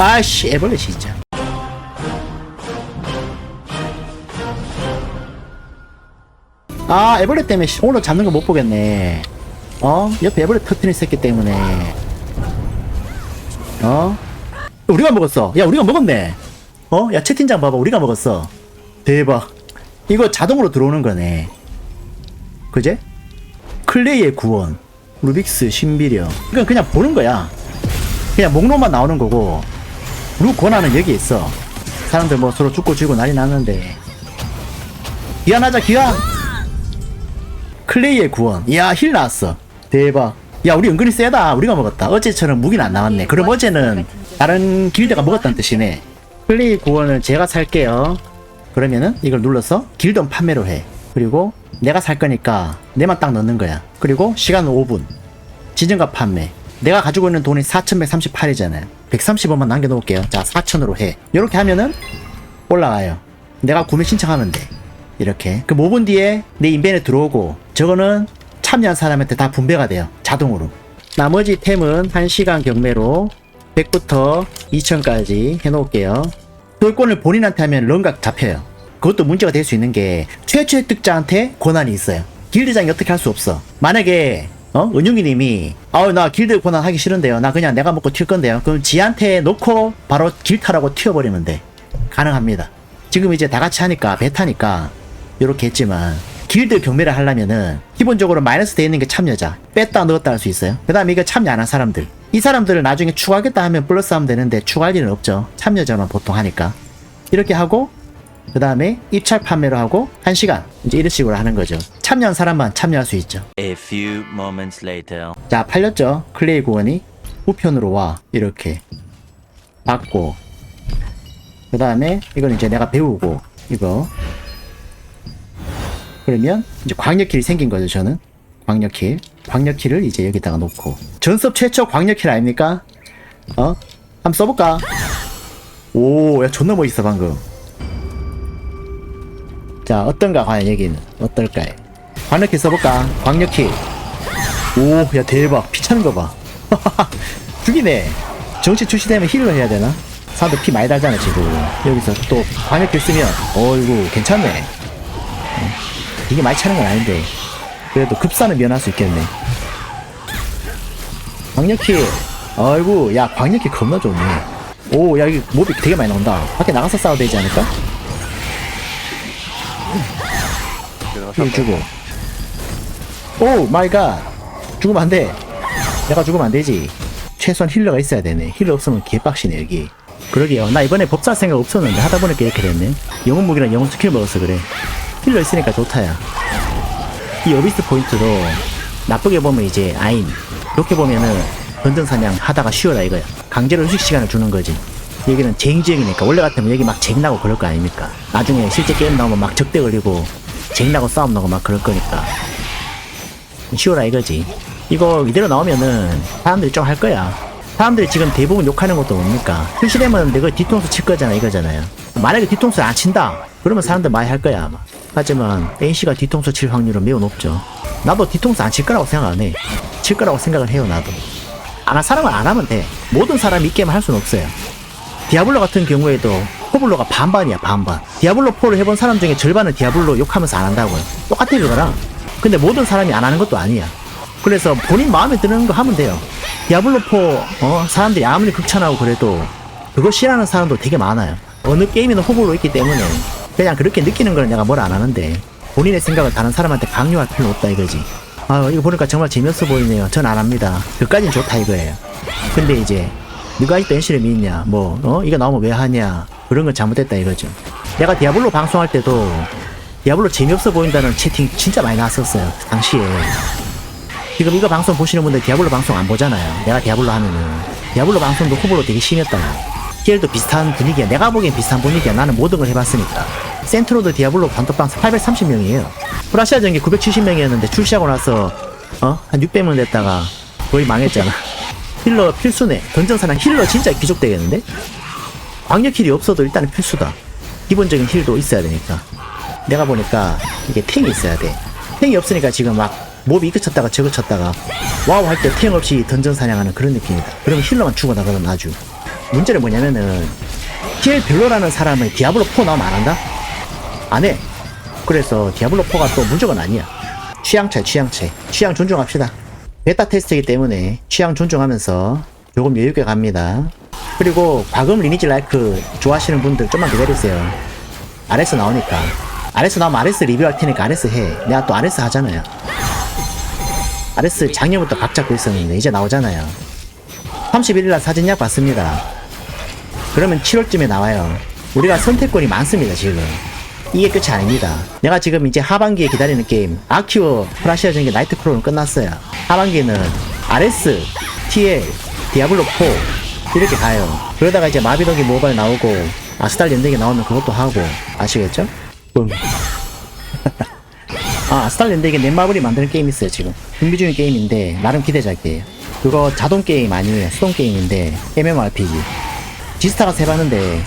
아씨 애벌레 진짜. 아 애벌레 때문에 씨, 오늘 잡는 거 못 보겠네. 어? 옆에 애벌레 터트린 새끼 때문에. 어? 우리가 먹었어. 야 우리가 먹었네. 어 야 채팅창 봐봐. 우리가 먹었어. 대박. 이거 자동으로 들어오는 거네. 그제? 클레이의 구원. 루빅스 신비령. 이건 그냥 보는 거야. 그냥 목록만 나오는 거고 루 권한은 여기 있어. 사람들 뭐 서로 죽고 지고 난리 났는데. 기한하자 기한 클레이의 구원. 이야 힐 나왔어. 대박. 야 우리 은근히 세다. 우리가 먹었다. 어제처럼 무기는 안 나왔네. 그럼 어제는 다른 길드가 먹었다는 뜻이네. 클레이 구원을 제가 살게요. 그러면은 이걸 눌러서 길드 판매로 해. 그리고 내가 살 거니까 내만 딱 넣는 거야. 그리고 시간은 5분. 지정값 판매 내가 가지고 있는 돈이 4138이잖아요. 130원만 남겨놓을게요. 자 4000으로 해. 이렇게 하면은 올라가요. 내가 구매 신청하면 돼. 이렇게. 그 5분 뒤에 내 인벤에 들어오고 저거는 참여한 사람한테 다 분배가 돼요. 자동으로. 나머지 템은 1시간 경매로 100부터 2000까지 해놓을게요. 소유권을 본인한테 하면 런각 잡혀요. 그것도 문제가 될 수 있는 게 최초 획득자한테 권한이 있어요. 길드장이 어떻게 할 수 없어. 만약에 어? 은용이님이 아우 나 길드 권한 하기 싫은데요. 나 그냥 내가 먹고 튈 건데요. 그럼 지한테 놓고 바로 길 타라고 튀어버리면 돼. 가능합니다. 지금 이제 다 같이 하니까 배 타니까 요렇게 했지만 길드 경매를 하려면은 기본적으로 마이너스 돼 있는 게 참여자. 뺐다 넣었다 할 수 있어요. 그 다음에 이거 참여 안 한 사람들. 이 사람들을 나중에 추가하겠다 하면 플러스 하면 되는데 추가할 일은 없죠. 참여자만 보통 하니까. 이렇게 하고 그 다음에 입찰 판매로 하고 1시간 이제 이런 식으로 하는 거죠. 참여한 사람만 참여할 수 있죠. A few moments later. 자 팔렸죠? 클레이 구원이 우편으로 와. 이렇게 받고. 그 다음에 이건 이제 내가 배우고 이거. 그러면 이제 광역킬이 생긴 거죠 저는. 광역킬 광역킬을 이제 여기다가 놓고. 전섭 최초 광역킬 아닙니까? 어? 한번 써볼까? 오야 존나 멋있어 방금 자 어떤가 과연 여기는 어떨까요 광역킬 써볼까 광역킬 오, 야 대박. 피 차는 거 봐. 죽이네. 정치 출시되면 힐러 해야 되나? 사람들 피 많이 달잖아 지금. 여기서 또 광역길 쓰면 어이구 괜찮네. 어, 이게 많이 차는 건 아닌데 그래도 급사는 면할 수 있겠네. 광역길. 어이구 야 광역길 겁나 좋네. 오, 야 여기 몹이 되게 많이 나온다. 밖에 나가서 싸워야 되지 않을까? 힐 주고. 오 마이 갓. 죽으면 안 돼. 내가 죽으면 안 되지. 최소한 힐러가 있어야 되네. 힐러 없으면 개빡시네, 여기. 그러게요. 나 이번에 법사 생각 없었는데 하다 보니까 이렇게 됐네. 영웅 무기랑 영웅 스킬 먹어서 그래. 힐러 있으니까 좋다야. 이 어비스 포인트도 나쁘게 보면 이제 아임. 좋게 보면은 던전 사냥 하다가 쉬어라 이거야. 강제로 휴식 시간을 주는 거지. 여기는 쟁 지역이니까 원래 같으면 여기 막 쟁나고 그럴 거 아닙니까? 나중에 실제 게임 나오면 막 적대 걸리고 쟁나고 싸움 나고 막 그럴 거니까. 쉬워라 이거지. 이거 이대로 나오면은 사람들이 좀 할 거야. 사람들이 지금 대부분 욕하는 것도 뭡니까? 출시되면 내가 뒤통수 칠 거잖아 이거잖아요. 만약에 뒤통수 안 친다. 그러면 사람들 많이 할 거야 아마. 하지만 NC가 뒤통수 칠 확률은 매우 높죠. 나도 뒤통수 안 칠 거라고 생각 안 해. 칠 거라고 생각을 해요 나도. 안할 사람은 안 하면 돼. 모든 사람이 이 게임을 할 수는 없어요. 디아블로 같은 경우에도 호블로가 반반이야 반반. 디아블로 4를 해본 사람 중에 절반은 디아블로 욕하면서 안 한다고요. 똑같아 그거랑. 근데 모든 사람이 안 하는 것도 아니야. 그래서 본인 마음에 드는 거 하면 돼요. 디아블로 4 어, 사람들이 아무리 극찬하고 그래도 그거 싫어하는 사람도 되게 많아요. 어느 게임에는 호불호 있기 때문에 그냥 그렇게 느끼는 걸 내가 뭘 안 하는데 본인의 생각을 다른 사람한테 강요할 필요는 없다 이거지. 아 이거 보니까 정말 재미없어 보이네요. 전 안 합니다. 그까진 좋다 이거예요. 근데 이제 누가 이또 NC를 믿냐 뭐 어? 이거 나오면 왜 하냐 그런 건 잘못됐다 이거죠. 내가 디아블로 방송할 때도 디아블로 재미없어 보인다는 채팅 진짜 많이 나왔었어요. 그 당시에. 지금 이거 방송 보시는 분들 디아블로 방송 안 보잖아요. 내가 디아블로 하면은. 디아블로 방송도 호불호 되게 심했다고. TL도 비슷한 분위기야. 내가 보기엔 비슷한 분위기야. 나는 모든 걸 해봤으니까. 센트로드 디아블로 단톡방송 830명이에요. 프라시아 전기 970명이었는데 출시하고 나서, 어? 한 600명 됐다가 거의 망했잖아. 힐러 필수네. 던전사랑 힐러 진짜 귀족되겠는데? 광역 힐이 없어도 일단은 필수다. 기본적인 힐도 있어야 되니까. 내가 보니까 이게 탱이 있어야 돼. 탱이 없으니까 지금 막 몹이 이거 쳤다가 저거 쳤다가 와우 할 때 탱 없이 던전 사냥하는 그런 느낌이다. 그러면 힐러만 죽어나가면 아주 문제는 뭐냐면은 TL 별로라는 사람은 디아블로 4 나오면 안 한다? 안 해. 그래서 디아블로 4가 또 문제가 아니야. 취향 차이, 취향 차이. 취향 존중합시다. 베타 테스트이기 때문에 취향 존중하면서 조금 여유있게 갑니다. 그리고 과금 리니지 라이크 좋아하시는 분들 좀만 기다리세요. RS 나오니까. RS 나오면 RS 리뷰할 테니까 RS 해. 내가 또 RS 하잖아요. RS 작년부터 각 잡고 있었는데 이제 나오잖아요. 31일날 사진약 받습니다. 그러면 7월쯤에 나와요. 우리가 선택권이 많습니다, 지금. 이게 끝이 아닙니다. 내가 지금 이제 하반기에 기다리는 게임, 아큐어 프라시아 전기 나이트 크로는 끝났어요. 하반기는 RS, TL, 디아블로 4 이렇게 가요. 그러다가 이제 마비노기 모바일 나오고 아스달 연대기 나오면 그것도 하고 아시겠죠? 뿡. 아, 아스달 연대기 넷마블이 만드는 게임 있어요, 지금. 준비 중인 게임인데 나름 기대작이에요. 그거 자동 게임 아니에요. 수동 게임인데 MMORPG. 지스타가 해봤는데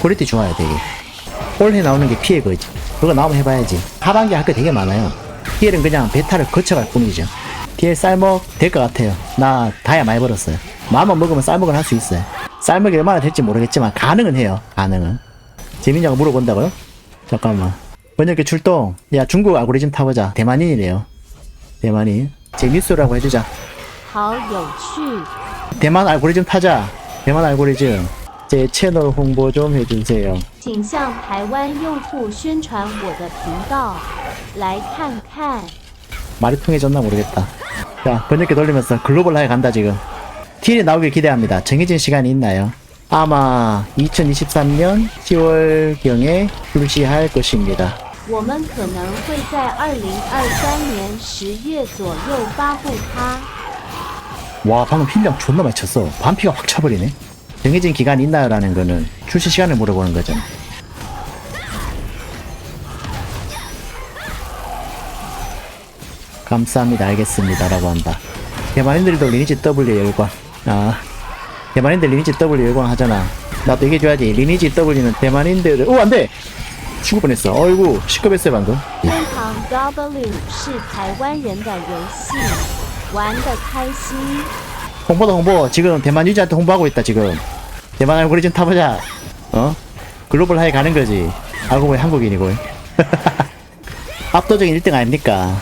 퀄리티 좋아요, 되게. 올해 나오는 게 피해 거지. 그거 나오면 해봐야지. 하반기 할 거 되게 많아요. TL은 그냥 베타를 거쳐갈 뿐이죠. TL 쌀먹 될 것 같아요. 나 다이아 많이 벌었어요. 마음만 먹으면 쌀먹을 할 수 있어요. 쌀먹이 얼마나 될지 모르겠지만 가능은 해요. 가능은. 재밌냐고 물어본다고요? 잠깐만. 번역기 출동. 야 중국 알고리즘 타보자. 대만인이래요. 대만인. 제 뉴스라고 해주자. 好有趣， 대만 알고리즘 타자. 대만 알고리즘. 제 채널 홍보 좀 해주세요. 请向台湾用户宣传我的频道，来看看。 말이 통해졌나 모르겠다. 자, 번역기 돌리면서 글로벌 하에 간다, 지금. TL이 나오길 기대합니다. 정해진 시간이 있나요? 아마 2023년 10월경에 출시할 것입니다. 我们可能会在二零二三年十月左右发布它。 와, 방금 힐량 존나 많이 쳤어. 반피가 확 차버리네. 정해진 기간이 있나요? 라는 거는 출시 시간을 물어보는 거죠. 감사합니다. 알겠습니다. 라고 한다. 대만인들도 리니지 W 열광. 아, 대만인들 리니지 W 열광 하잖아. 나도 얘기해줘야지. 리니지 W는 대만인들, 오, 어, 안 돼! 죽을 뻔했어. 어이구, 시급했어요, 방금. 네. 네. 홍보다 홍보. 지금 대만 유저한테 홍보하고 있다, 지금. 대만 알고리즘 타보자. 어? 글로벌 하에 가는 거지. 알고 보니 한국인이고 압도적인 1등 아닙니까?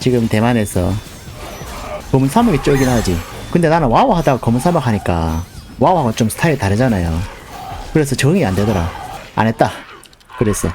지금 대만에서. 검은 사막이 쫄긴 하지. 근데 나는 와우 하다가 검은 사막 하니까 와우하고 좀 스타일이 다르잖아요. 그래서 적응이 안 되더라. 안 했다. 그랬어